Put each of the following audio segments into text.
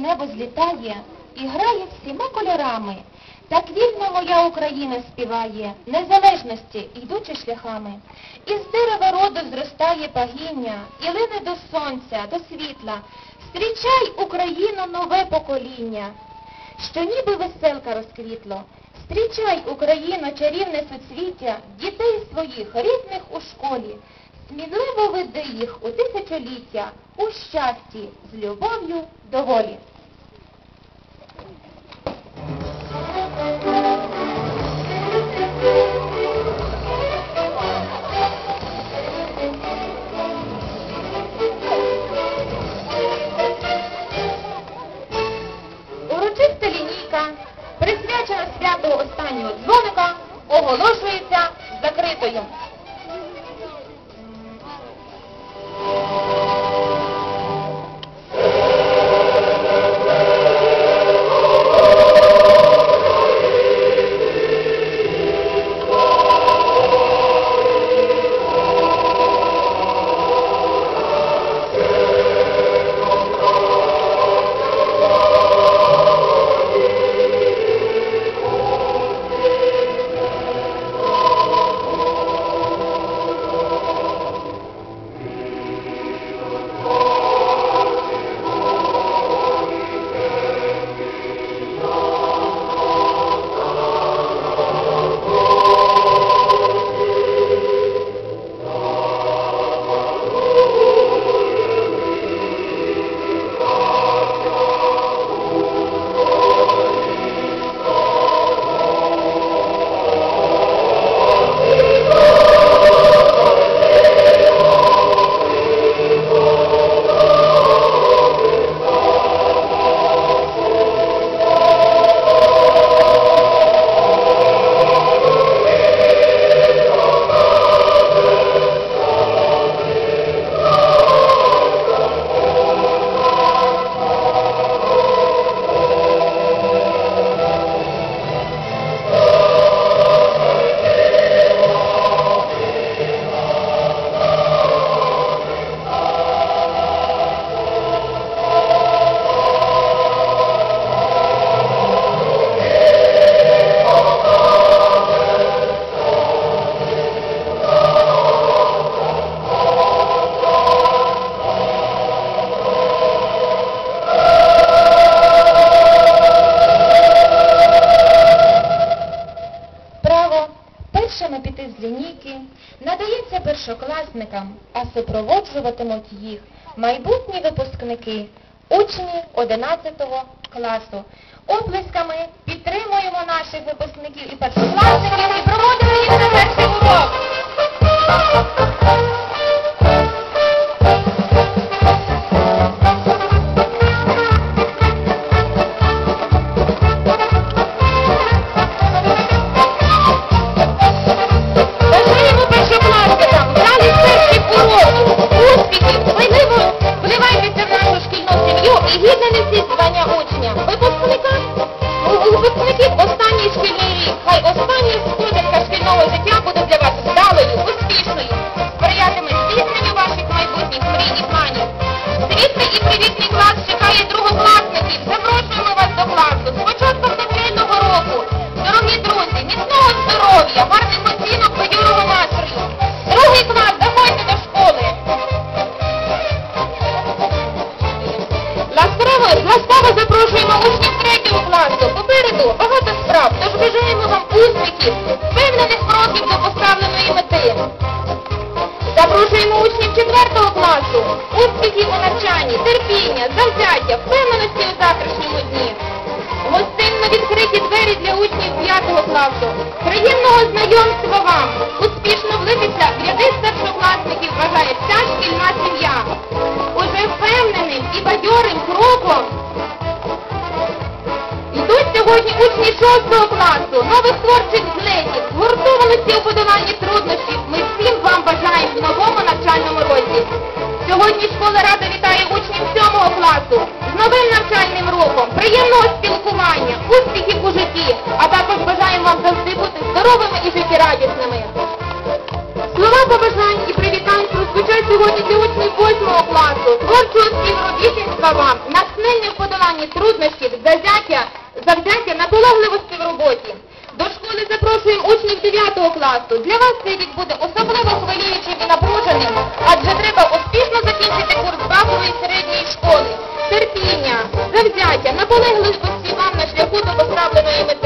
небо злітає і грає всіма кольорами. Так вільно моя Україна співає, незалежності, йдучи шляхами. Із дерева роду зростає пагіння, і лине до сонця, до світла. Зустрічай, Україно, нове покоління, що ніби веселка розквітло. Зустрічай, Україно, чарівне суцвіття, дітей своїх, рідних у школі. Сміливо веди їх у тисячоліття, у щасті, з любов'ю до волі. Урочиста лінійка, присвячена святу останнього дзвоника, оголошується закритою. Першокласникам, а супроводжуватимуть їх майбутні випускники, учні 11 класу. Оплесками підтримуємо наших випускників і першокласників і проводимо їх на перший урок. Бажаємо вам успіхів, впевнених кроків до поставленої мети. Запрошуємо учнів 4 класу, успіхів у навчанні, терпіння, завзяття, впевненості у завтрашньому дні. Гостинно відкриті двері для учнів 5 класу. Приємного знайомства вам! Успішно влитися в ряди старшокласників бажає вся шкільна сім'я. Уже впевненим і бадьорим кроком йдуть сьогодні учні 6 класу, нових творчих злетів, згуртованості у подоланні труднощів. Ми всім вам бажаємо в новому навчальному році. Сьогодні школа рада вітає учнів 7 класу з новим навчальним роком, приємного спілкування, успіхів у житті, а також бажаємо вам завжди бути здоровими і життєрадісними. Слова побажань і привітань прозвучать сьогодні для учнів 8 класу творчого співробітництва вам, натхнення в подоланні труднощів, завзяття, завзяття наполегливості в роботі. До школи запрошуємо учнів 9 класу. Для вас цей рік буде особливо хвилюючим і напруженим, адже треба успішно закінчити курс базової середньої школи. Терпіння, завзяття, наполегливості вам на шляху до поставленої мети.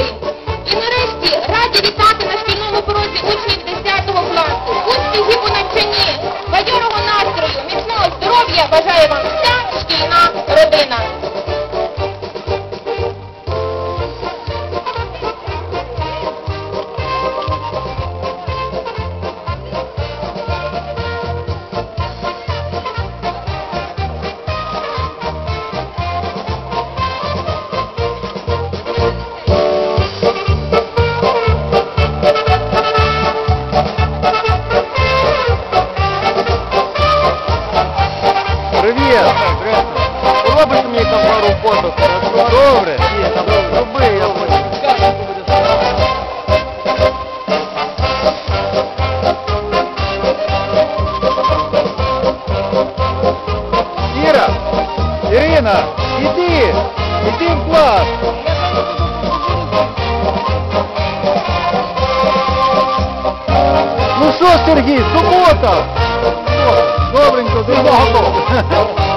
Мені там пару фото? Добре? Роби, я хочу. Іра! Ірина! Іди! Іди в клас! Ну що, Сергій, субота! Добренько, до